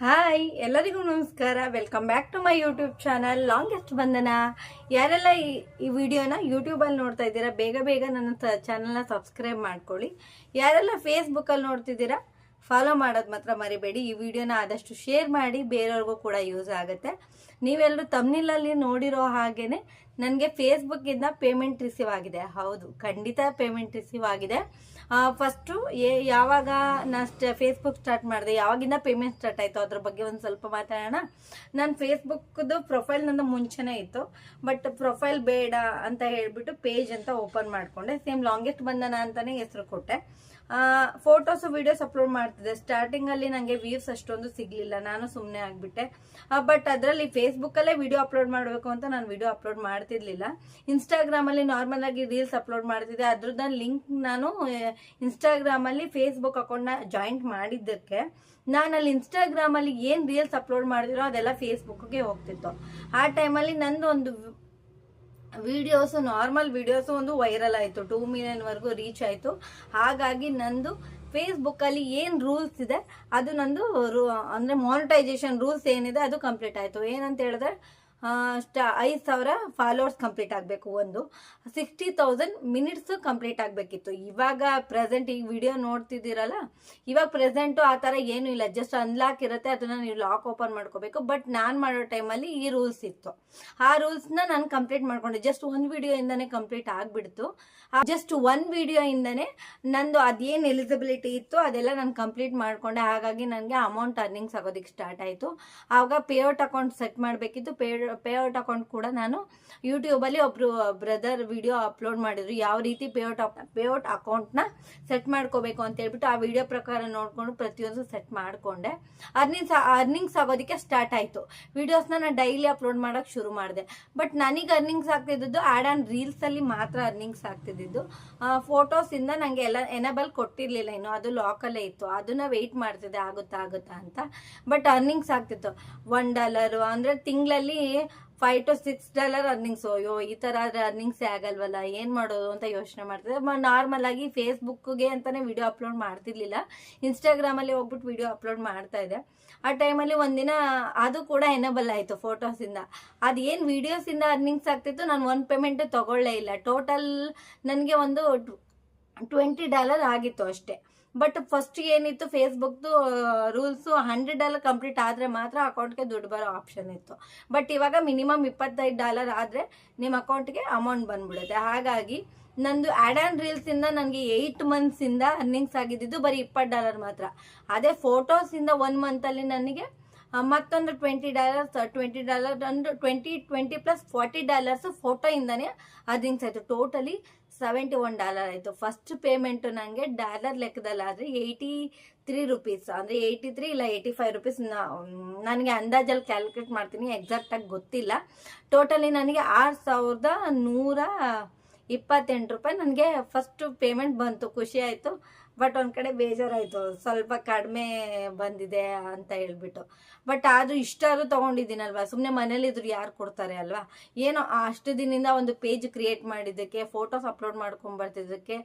Hi, ಎಲ್ಲರಿಗೂ ನಮಸ್ಕಾರ. Welcome back to my YouTube channel longest ಬಂಧನ ಯಾರೆಲ್ಲ ಈ ಈ ವಿಡಿಯೋನ ಯೂಟ್ಯೂಬಲ್ಲಿ ನೋಡ್ತಾ ಇದ್ದೀರಾ, ಬೇಗ ಬೇಗ ನನ್ನ ಚಾನಲ್ನ ಸಬ್ಸ್ಕ್ರೈಬ್ ಮಾಡ್ಕೊಳ್ಳಿ. ಯಾರೆಲ್ಲ ಫೇಸ್ಬುಕ್ಕಲ್ಲಿ ನೋಡ್ತಿದ್ದೀರಾ ಫಾಲೋ ಮಾಡೋದು ಮಾತ್ರ ಮರಿಬೇಡಿ. ಈ ವಿಡಿಯೋನ ಆದಷ್ಟು ಶೇರ್ ಮಾಡಿ, ಬೇರೆಯವ್ರಿಗೂ ಕೂಡ ಯೂಸ್ ಆಗುತ್ತೆ. ನೀವೆಲ್ಲರೂ ತಮ್ನಿಲಲ್ಲಿ ನೋಡಿರೋ ಹಾಗೇನೆ ನನಗೆ ಫೇಸ್ಬುಕ್ಕಿಂದ ಪೇಮೆಂಟ್ ರಿಸೀವ್ ಆಗಿದೆ. ಹೌದು, ಖಂಡಿತ ಪೇಮೆಂಟ್ ರಿಸೀವ್ ಆಗಿದೆ. ಫಸ್ಟು ಯಾವಾಗ ನಾನು ಸ್ಟ ಫೇಸ್ಬುಕ್ ಸ್ಟಾರ್ಟ್ ಮಾಡಿದೆ, ಯಾವಾಗಿಂದ ಪೇಮೆಂಟ್ ಸ್ಟಾರ್ಟ್ ಆಯಿತು ಅದ್ರ ಬಗ್ಗೆ ಒಂದು ಸ್ವಲ್ಪ ಮಾತಾಡೋಣ. ನಾನು ಫೇಸ್ಬುಕ್ದು ಪ್ರೊಫೈಲ್ ನನ್ನ ಮುಂಚೆನೇ ಇತ್ತು. ಬಟ್ ಪ್ರೊಫೈಲ್ ಬೇಡ ಅಂತ ಹೇಳಿಬಿಟ್ಟು ಪೇಜ್ ಅಂತ ಓಪನ್ ಮಾಡಿಕೊಂಡೆ. ಸೇಮ್ ಲಾಂಗೆಸ್ಟ್ ಬಂದನ ಅಂತಲೇ ಹೆಸರು ಕೊಟ್ಟೆ. ಫೋಟೋಸ್ ವಿಡಿಯೋಸ್ ಅಪ್ಲೋಡ್ ಮಾಡ್ತಿದ್ದೆ. ಸ್ಟಾರ್ಟಿಂಗಲ್ಲಿ ನನಗೆ ವ್ಯೂಸ್ ಅಷ್ಟೊಂದು ಸಿಗಲಿಲ್ಲ. ನಾನು ಸುಮ್ಮನೆ ಆಗಿಬಿಟ್ಟೆ. ಬಟ್ ಅದರಲ್ಲಿ ಫೇಸ್ಬುಕ್ಕಲ್ಲೇ ವಿಡಿಯೋ ಅಪ್ಲೋಡ್ ಮಾಡಬೇಕು ಅಂತ ನಾನು ವಿಡಿಯೋ ಅಪ್ಲೋಡ್ ಮಾಡ್ತಿರ್ಲಿಲ್ಲ. ಇನ್ಸ್ಟಾಗ್ರಾಮಲ್ಲಿ ನಾರ್ಮಲ್ ಆಗಿ ರೀಲ್ಸ್ ಅಪ್ಲೋಡ್ ಮಾಡ್ತಿದ್ದೆ. ಅದ್ರದ್ದು ಲಿಂಕ್ ನಾನು ಇನ್ಸ್ಟಾಗ್ರಾಮಲ್ಲಿ ಫೇಸ್ಬುಕ್ನ ಜಾಯಿಂಟ್ ಮಾಡಿದ್ದಕ್ಕೆ, ನಾನು ಅಲ್ಲಿ ಇನ್ಸ್ಟಾಗ್ರಾಮಲ್ಲಿ ಏನು ರೀಲ್ಸ್ ಅಪ್ಲೋಡ್ ಮಾಡ್ತಿರೋ ಅದೆಲ್ಲ ಫೇಸ್ಬುಕ್ಗೆ ಹೋಗ್ತಿತ್ತು. ಆ ಟೈಮಲ್ಲಿ ನಂದು ಒಂದು ವಿಡಿಯೋಸು ನಾರ್ಮಲ್ ವಿಡಿಯೋಸ್ ಒಂದು ವೈರಲ್ ಆಯಿತು. ಟೂ ಮಿಲಿಯನ್ವರೆಗೂ ರೀಚ್ ಆಯಿತು. ಹಾಗಾಗಿ ನಂದು ಫೇಸ್ಬುಕ್ಕಲ್ಲಿ ಏನು ರೂಲ್ಸ್ ಇದೆ, ಅದು ನಂದು ರೂ ಅಂದರೆ ಮಾನಿಟೈಸೇಷನ್ ರೂಲ್ಸ್ ಏನಿದೆ, ಅದು ಕಂಪ್ಲೀಟ್ ಆಯಿತು. ಏನಂತ ಹೇಳಿದ್ರೆ ಸ್ಟಾ ಐದು ಸಾವಿರ ಫಾಲೋವರ್ಸ್ ಕಂಪ್ಲೀಟ್ ಆಗಬೇಕು ಒಂದು. ಸಿಕ್ಸ್ಟಿ ತೌಸಂಡ್ ಮಿನಿಟ್ಸ್ ಕಂಪ್ಲೀಟ್ ಆಗಬೇಕಿತ್ತು. ಇವಾಗ ಪ್ರೆಸೆಂಟ್ ಈಗ ವಿಡಿಯೋ ನೋಡ್ತಿದ್ದೀರಲ್ಲ, ಇವಾಗ ಪ್ರೆಸೆಂಟು ಆ ಥರ ಏನೂ ಇಲ್ಲ. ಜಸ್ಟ್ ಅನ್ಲಾಕ್ ಇರುತ್ತೆ, ಅದನ್ನು ನೀವು ಲಾಕ್ ಓಪನ್ ಮಾಡ್ಕೋಬೇಕು. ಬಟ್ ನಾನು ಮಾಡೋ ಟೈಮಲ್ಲಿ ಈ ರೂಲ್ಸ್ ಇತ್ತು. ಆ ರೂಲ್ಸ್ನ ನಾನು ಕಂಪ್ಲೀಟ್ ಮಾಡಿಕೊಂಡೆ. ಜಸ್ಟ್ ಒಂದು ವಿಡಿಯೋಯಿಂದನೇ ಕಂಪ್ಲೀಟ್ ಆಗಿಬಿಡ್ತು. ಜಸ್ಟ್ ಒನ್ ವಿಡಿಯೋಯಿಂದನೇ ನಂದು ಅದೇನು ಎಲಿಜಿಬಿಲಿಟಿ ಇತ್ತು ಅದೆಲ್ಲ ನಾನು ಕಂಪ್ಲೀಟ್ ಮಾಡಿಕೊಂಡೆ. ಹಾಗಾಗಿ ನನಗೆ ಅಮೌಂಟ್ ಅರ್ನಿಂಗ್ಸ್ ಆಗೋದಕ್ಕೆ ಸ್ಟಾರ್ಟ್ ಆಯಿತು. ಆವಾಗ ಪೇಔಟ್ ಅಕೌಂಟ್ ಸೆಟ್ ಮಾಡಬೇಕಿತ್ತು. ಪೇ ಪೇಔಟ್ ಅಕೌಂಟ್ ಕೂಡ ನಾನು ಯೂಟ್ಯೂಬಲ್ಲಿ ಒಬ್ಬರು ಬ್ರದರ್ ವಿಡಿಯೋ ಅಪ್ಲೋಡ್ ಮಾಡಿದ್ರು. ಯಾವ ರೀತಿ ಪೇಔಟ್ ಪೇಔಟ್ ಅಕೌಂಟ್ನ ಸೆಟ್ ಮಾಡ್ಕೋಬೇಕು ಅಂತ ಹೇಳ್ಬಿಟ್ಟು ಆ ವಿಡಿಯೋ ಪ್ರಕಾರ ನೋಡಿಕೊಂಡು ಪ್ರತಿಯೊಂದು ಸೆಟ್ ಮಾಡಿಕೊಂಡೆ. ಅರ್ನಿಂಗ್ಸ್ ಅರ್ನಿಂಗ್ಸ್ ಆಗೋದಕ್ಕೆ ಸ್ಟಾರ್ಟ್ ಆಯಿತು. ವಿಡಿಯೋಸ್ನ ನಾನು ಡೈಲಿ ಅಪ್ಲೋಡ್ ಮಾಡೋಕ್ಕೆ ಶುರು ಮಾಡಿದೆ. ಬಟ್ ನನಗೆ ಅರ್ನಿಂಗ್ಸ್ ಆಗ್ತಿದ್ದು ಆ್ಯಡ್ ಆ್ಯಂಡ್ ರೀಲ್ಸಲ್ಲಿ ಮಾತ್ರ ಅರ್ನಿಂಗ್ಸ್ ಆಗ್ತಿದ್ದು ಫೋಟೋಸಿಂದ ನನಗೆ ಎಲ್ಲ ಎನೇಬಲ್ ಕೊಟ್ಟಿರಲಿಲ್ಲ ಇನ್ನು. ಅದು ಲಾಕಲ್ಲೇ ಇತ್ತು. ಅದನ್ನ ವೆಯ್ಟ್ ಮಾಡ್ತಿದ್ದೆ. ಆಗುತ್ತಾ ಆಗುತ್ತಾ ಅಂತ. ಬಟ್ ಅರ್ನಿಂಗ್ಸ್ ಆಗ್ತಿತ್ತು. ಒನ್ ಡಾಲರು ಅಂದರೆ ತಿಂಗಳಲ್ಲಿ five to six dollar earnings ಅಯ್ಯೋ, ಈ ಥರ ಅರ್ನಿಂಗ್ಸೇ ಆಗಲ್ವಲ್ಲ, ಏನು ಮಾಡೋದು ಅಂತ ಯೋಚನೆ ಮಾಡ್ತಿದ್ದೆ. ನಾರ್ಮಲ್ ಆಗಿ ಫೇಸ್ಬುಕ್ಗೆ ಅಂತಲೇ ವಿಡಿಯೋ ಅಪ್ಲೋಡ್ ಮಾಡ್ತಿರ್ಲಿಲ್ಲ. ಇನ್ಸ್ಟಾಗ್ರಾಮಲ್ಲಿ ಹೋಗ್ಬಿಟ್ಟು ವಿಡಿಯೋ ಅಪ್ಲೋಡ್ ಮಾಡ್ತಾ ಇದ್ದೆ. ಆ ಟೈಮಲ್ಲಿ ಒಂದಿನ ಅದು ಕೂಡ ಎನಬಲ್ ಆಯಿತು ಫೋಟೋಸಿಂದ ಅದು ಏನು ವೀಡಿಯೋಸಿಂದ ಅರ್ನಿಂಗ್ಸ್ ಆಗ್ತಿತ್ತು, ನಾನು ಒಂದು ಪೇಮೆಂಟ್ ತಗೊಳ್ಳೇ ಇಲ್ಲ. ಟೋಟಲ್ ನನಗೆ ಒಂದು ಟ್ವೆಂಟಿ ಡಾಲರ್ ಆಗಿತ್ತು ಅಷ್ಟೇ. ಬಟ್ ಫಸ್ಟ್ ಏನಿತ್ತು ಫೇಸ್ಬುಕ್ದು ರೂಲ್ಸು ಹಂಡ್ರೆಡ್ ಡಾಲರ್ ಕಂಪ್ಲೀಟ್ ಆದರೆ ಮಾತ್ರ ಅಕೌಂಟ್ಗೆ ದುಡ್ಡು ಬರೋ ಆಪ್ಷನ್ ಇತ್ತು. ಬಟ್ ಇವಾಗ ಮಿನಿಮಮ್ ಇಪ್ಪತ್ತೈದು ಡಾಲರ್ ಆದರೆ ನಿಮ್ಮ ಅಕೌಂಟ್ಗೆ ಅಮೌಂಟ್ ಬಂದ್ಬಿಡುತ್ತೆ. ಹಾಗಾಗಿ ನಂದು ಆ್ಯಡ್ ಆ್ಯಂಡ್ ರೀಲ್ಸಿಂದ ನನಗೆ ಏಯ್ಟ್ ಮಂತ್ಸಿಂದ ಅರ್ನಿಂಗ್ಸ್ ಆಗಿದ್ದಿದ್ದು ಬರೀ ಇಪ್ಪತ್ತು ಡಾಲರ್ ಮಾತ್ರ. ಅದೇ ಫೋಟೋಸಿಂದ ಒನ್ ಮಂತಲ್ಲಿ ನನಗೆ ಮತ್ತೊಂದು ಟ್ವೆಂಟಿ ಡಾಲರ್ಸ್ ಟ್ವೆಂಟಿ ಡಾಲರ್ ಒಂದು twenty twenty plus forty dollars ಫೋಟೋಯಿಂದನೇ earnings ಆಯಿತು. ಟೋಟಲಿ ಸೆವೆಂಟಿ ಒನ್ ಡಾಲರ್ ಆಯಿತು. ಫಸ್ಟ್ ಪೇಮೆಂಟು ನನಗೆ ಡಾಲರ್ ಲೆಕ್ಕದಲ್ಲಿ ಆದರೆ ಏಯ್ಟಿ ತ್ರೀ ರುಪೀಸ್ ಅಂದರೆ ಏಯ್ಟಿ ತ್ರೀ ಇಲ್ಲ ಏಯ್ಟಿ ಫೈವ್ ರುಪೀಸ್ ನನಗೆ ಅಂದಾಜಲ್ಲಿ ಕ್ಯಾಲ್ಕುಲೇಟ್ ಮಾಡ್ತೀನಿ ಎಕ್ಸಾಕ್ಟಾಗಿ ಗೊತ್ತಿಲ್ಲ. ಟೋಟಲಿ ನನಗೆ ಆರು ಸಾವಿರದ ನೂರ ಇಪ್ಪತ್ತೆಂಟು ರೂಪಾಯಿ. ನನಗೆ ಫಸ್ಟ್ ಪೇಮೆಂಟ್ ಬಂತು, ಖುಷಿ ಆಯಿತು. ಬಟ್ ಒಂದು ಕಡೆ ಬೇಜಾರಾಯಿತು, ಸ್ವಲ್ಪ ಕಡಿಮೆ ಬಂದಿದೆ ಅಂತ ಹೇಳ್ಬಿಟ್ಟು. ಬಟ್ ಆದರೂ ಇಷ್ಟಾದ್ರೂ ತೊಗೊಂಡಿದ್ದೀನಲ್ವ ಸುಮ್ಮನೆ ಮನೇಲಿದ್ರು ಯಾರು ಕೊಡ್ತಾರೆ ಅಲ್ವಾ? ಏನೋ ಅಷ್ಟು ದಿನದಿಂದ ಒಂದು ಪೇಜ್ ಕ್ರಿಯೇಟ್ ಮಾಡಿದ್ದಕ್ಕೆ ಫೋಟೋಸ್ ಅಪ್ಲೋಡ್ ಮಾಡ್ಕೊಂಬರ್ತಿದ್ದಕ್ಕೆ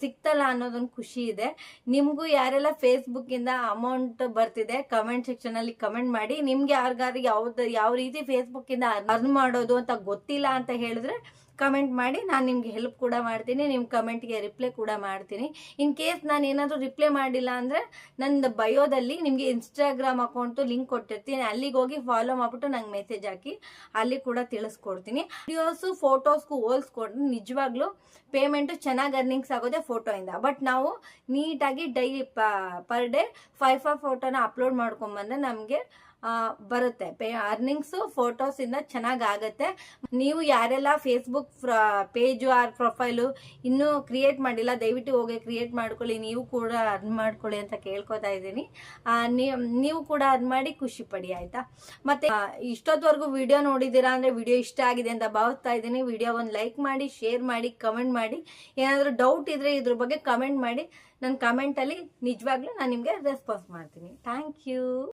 ಸಿಕ್ತಲ್ಲ ಅನ್ನೋದೊಂದು ಖುಷಿ ಇದೆ. ನಿಮಗೂ ಯಾರೆಲ್ಲ ಫೇಸ್ಬುಕ್ಕಿಂದ ಅಮೌಂಟ್ ಬರ್ತಿದೆ ಕಮೆಂಟ್ ಸೆಕ್ಷನಲ್ಲಿ ಕಮೆಂಟ್ ಮಾಡಿ. ನಿಮ್ಗೆ ಯಾರಿಗಾರು ಯಾವ್ದು, ಯಾವ ರೀತಿ ಫೇಸ್ಬುಕ್ಕಿಂದ ಅರ್ನ್ ಮಾಡೋದು ಅಂತ ಗೊತ್ತಿಲ್ಲ ಅಂತ ಹೇಳಿದ್ರೆ ಕಮೆಂಟ್ ಮಾಡಿ, ನಾನು ನಿಮಗೆ ಹೆಲ್ಪ್ ಕೂಡ ಮಾಡ್ತೀನಿ ನಿಮ್ಮ ಕಮೆಂಟ್ಗೆ ರಿಪ್ಲೈ ಕೂಡ ಮಾಡ್ತೀನಿ. ಇನ್ ಕೇಸ್ ನಾನು ಏನಾದರೂ ರಿಪ್ಲೈ ಮಾಡಿಲ್ಲ ಅಂದರೆ ನನ್ನ ಬಯೋದಲ್ಲಿ ನಿಮಗೆ ಇನ್ಸ್ಟಾಗ್ರಾಮ್ ಅಕೌಂಟು ಲಿಂಕ್ ಕೊಟ್ಟಿರ್ತೀನಿ. ಅಲ್ಲಿಗೆ ಹೋಗಿ ಫಾಲೋ ಮಾಡಿಬಿಟ್ಟು ನಂಗೆ ಮೆಸೇಜ್ ಹಾಕಿ, ಅಲ್ಲಿ ಕೂಡ ತಿಳಿಸ್ಕೊಡ್ತೀನಿ. ವಿಡಿಯೋಸು ಫೋಟೋಸ್ಗೂ ಹೋಲ್ಸ್ಕೊಡ್ತೀನಿ ನಿಜವಾಗ್ಲೂ ಪೇಮೆಂಟು ಚೆನ್ನಾಗಿ ಅರ್ನಿಂಗ್ಸ್ ಆಗೋದೇ ಫೋಟೋಯಿಂದ ಬಟ್ ನಾವು ನೀಟಾಗಿ daily per day five five ಫೋಟೋನ ಅಪ್ಲೋಡ್ ಮಾಡ್ಕೊಂಬಂದ್ರೆ ನಮಗೆ ಬರುತ್ತೆ. ಪೇ ಅರ್ನಿಂಗ್ಸು ಫೋಟೋಸಿಂದ ಚೆನ್ನಾಗಿ ಆಗುತ್ತೆ ನೀವು ಯಾರೆಲ್ಲ ಫೇಸ್ಬುಕ್ ಪೇಜು ಆರ್ ಪ್ರೊಫೈಲು ಇನ್ನೂ ಕ್ರಿಯೇಟ್ ಮಾಡಿಲ್ಲ, ದಯವಿಟ್ಟು ಹೋಗಿ ಕ್ರಿಯೇಟ್ ಮಾಡ್ಕೊಳ್ಳಿ. ನೀವು ಕೂಡ ಅರ್ನ್ ಮಾಡ್ಕೊಳ್ಳಿ ಅಂತ ಕೇಳ್ಕೊತಾ ಇದ್ದೀನಿ. ನೀವು ಕೂಡ ಅರ್ನ್ ಮಾಡಿ ಖುಷಿ ಪಡಿ, ಆಯಿತಾ? ಮತ್ತು ಇಷ್ಟೊತ್ತವರೆಗೂ ವಿಡಿಯೋ ನೋಡಿದ್ದೀರಾ ಅಂದರೆ ವಿಡಿಯೋ ಇಷ್ಟ ಆಗಿದೆ ಅಂತ ಭಾವಿಸ್ತಾ ಇದ್ದೀನಿ. ವಿಡಿಯೋ ಒಂದು ಲೈಕ್ ಮಾಡಿ ಶೇರ್ ಮಾಡಿ ಕಮೆಂಟ್ ಮಾಡಿ. ಏನಾದರೂ ಡೌಟ್ ಇದ್ದರೆ ಇದ್ರ ಬಗ್ಗೆ ಕಮೆಂಟ್ ಮಾಡಿ. ನನ್ನ ಕಮೆಂಟಲ್ಲಿ ನಿಜವಾಗ್ಲೂ ನಾನು ನಿಮಗೆ ರೆಸ್ಪಾನ್ಸ್ ಮಾಡ್ತೀನಿ. Thank you